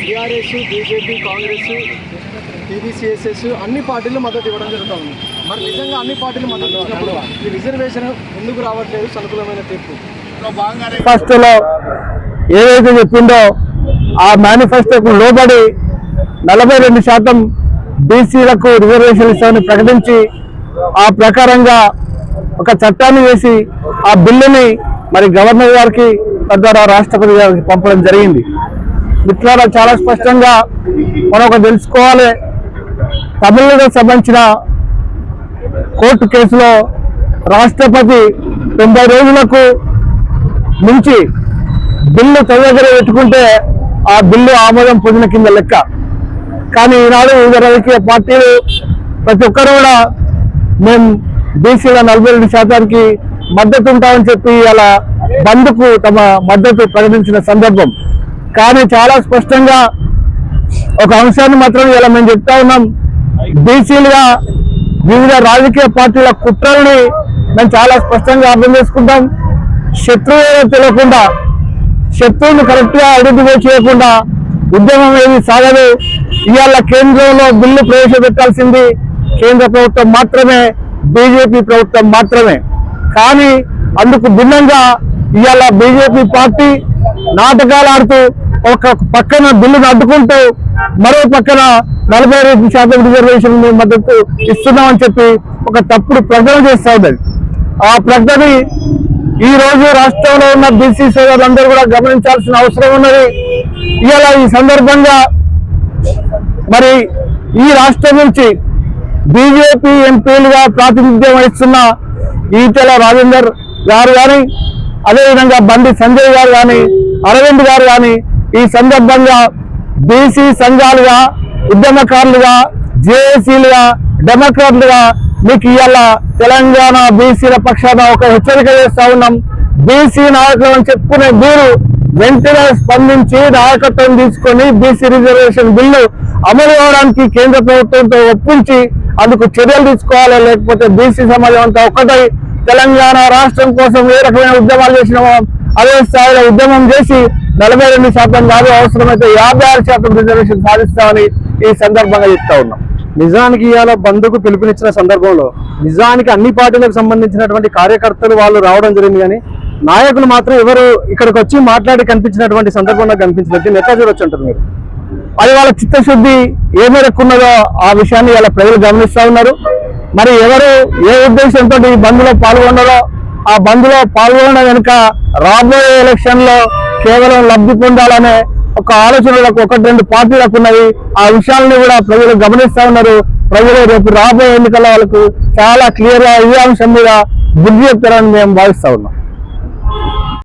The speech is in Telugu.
టీఆర్ఎస్ బీజేపీ కాంగ్రెస్ టీడీసీఎస్ఎస్ అన్ని పార్టీలు మద్దతు ఇవ్వడం జరుగుతూ ఉంది మరి నిజంగా అన్ని పార్టీలు మద్దతు ఇచ్చినప్పుడు ఈ రిజర్వేషన్ ఎందుకు రావట్లేదు అనుకూలమైన తీర్పు. మేనిఫెస్టోలో ఏదైతే చెప్పిందో ఆ మేనిఫెస్టోకు లోబడి నలభై రెండు శాతం బీసీలకు రిజర్వేషన్ ఇస్తామని ప్రకటించి ఆ ప్రకారంగా ఒక చట్టాన్ని వేసి ఆ బిల్లుని మరి గవర్నర్ గారికి తద్వారా రాష్ట్రపతి గారికి పంపడం జరిగింది. ఇట్లా చాలా స్పష్టంగా మనం ఒక తెలుసుకోవాలి. తమిళనాడుకు సంబంధించిన కోర్టు కేసులో రాష్ట్రపతి తొంభై రోజులకు మించి బిల్లు తన దగ్గర పెట్టుకుంటే ఆ బిల్లు ఆమోదం పొందిన కింద లెక్క. కానీ ఈనాడు వివిధ రాజకీయ పార్టీలు ప్రతి ఒక్కరు కూడా మేము బీసీల నలభై రెండు శాతానికి మద్దతు ఉంటామని చెప్పి అలా బంద్కు తమ మద్దతు ప్రకటించిన సందర్భం. కానీ చాలా స్పష్టంగా ఒక అంశాన్ని మాత్రం ఇలా మేము చెప్తా ఉన్నాం. బీసీలుగా వివిధ రాజకీయ పార్టీల కుట్రల్ని మేము చాలా స్పష్టంగా అర్థం చేసుకుంటాం. శత్రువు తెలియకుండా శత్రువుని కరెక్ట్గా ఐడెంటిఫై చేయకుండా ఉద్యమం ఏది సాగదు. ఇవాళ కేంద్రంలో బిల్లు ప్రవేశపెట్టాల్సింది కేంద్ర ప్రభుత్వం మాత్రమే బీజేపీ ప్రభుత్వం మాత్రమే. కానీ అందుకు భిన్నంగా ఇవాళ బీజేపీ పార్టీ నాటకాలు ఆడుతూ ఒక పక్కన బిల్లును అడ్డుకుంటూ మరో పక్కన నలభై రెండు శాతం రిజర్వేషన్ మద్దతు ఇస్తున్నామని చెప్పి ఒక తప్పుడు ప్రకటన చేస్తా ఉన్నది. ఆ ప్రకటన ఈ రోజు రాష్ట్రంలో ఉన్న బీసీ సోదరులందరూ కూడా గమనించాల్సిన అవసరం ఉన్నది. ఇవాళ ఈ సందర్భంగా మరి ఈ రాష్ట్రం నుంచి బీజేపీ ఎంపీలుగా ప్రాతినిధ్యం వహిస్తున్న ఈటెల రాజేందర్ గారు కానీ అదేవిధంగా బండి సంజయ్ గారు కానీ అరవింద్ గారు కానీ ఈ సందర్భంగా బీసీ సంఘాలుగా ఉద్యమకారులుగా జేఏసీలుగా డెమోక్రాట్లుగా మీకు ఇవాళ తెలంగాణ బీసీల పక్షాన ఒక హెచ్చరిక చేస్తా ఉన్నాం. బీసీ నాయకులు అని చెప్పుకునే మీరు వెంటనే స్పందించి నాయకత్వం తీసుకొని బీసీ రిజర్వేషన్ బిల్లు అమలు అవడానికి కేంద్ర ప్రభుత్వంతో ఒప్పించి అందుకు చర్యలు తీసుకోవాలి. లేకపోతే బీసీ సమాజం అంతా ఒక్కటై తెలంగాణ రాష్ట్రం కోసం ఏ రకమైన ఉద్యమాలు చేసిన అదే స్థాయిలో ఉద్యమం చేసి నలభై రెండు శాతం కాదు అవసరమైతే యాభై ఆరు శాతం రిజర్వేషన్ సాధిస్తామని ఈ సందర్భంగా చెప్తా ఉన్నాం. నిజానికి ఇవాళ బంధుకు పిలుపునిచ్చిన సందర్భంలో నిజానికి అన్ని పార్టీలకు సంబంధించినటువంటి కార్యకర్తలు వాళ్ళు రావడం జరిగింది కానీ నాయకులు మాత్రం ఎవరు ఇక్కడికి వచ్చి మాట్లాడి కనిపించినటువంటి సందర్భం నాకు కనిపించినట్టు నెట్లా చూడొచ్చు అంటారు మీరు. అది వాళ్ళ చిత్తశుద్ధి ఏ మేరకు ఉన్నదో ఆ విషయాన్ని ఇలా ప్రజలు గమనిస్తూ ఉన్నారు. మరి ఎవరు ఏ ఉద్దేశంతో ఈ బంద్లో పాల్గొన్నారో ఆ బంద్లో పాల్గొనడం వెనుక రాబోయే ఎలక్షన్లో కేవలం లబ్ధి పొందాలనే ఒక ఆలోచనలకు ఒకటి రెండు పార్టీలకు ఉన్నాయి ఆ విషయాలను కూడా ప్రజలు గమనిస్తూ ఉన్నారు. ప్రజలు రేపు రాబోయే ఎన్నికల్లో వాళ్ళకు చాలా క్లియర్గా ఈ అంశం మీద బుద్ధి చెప్తారని మేము భావిస్తా ఉన్నాం.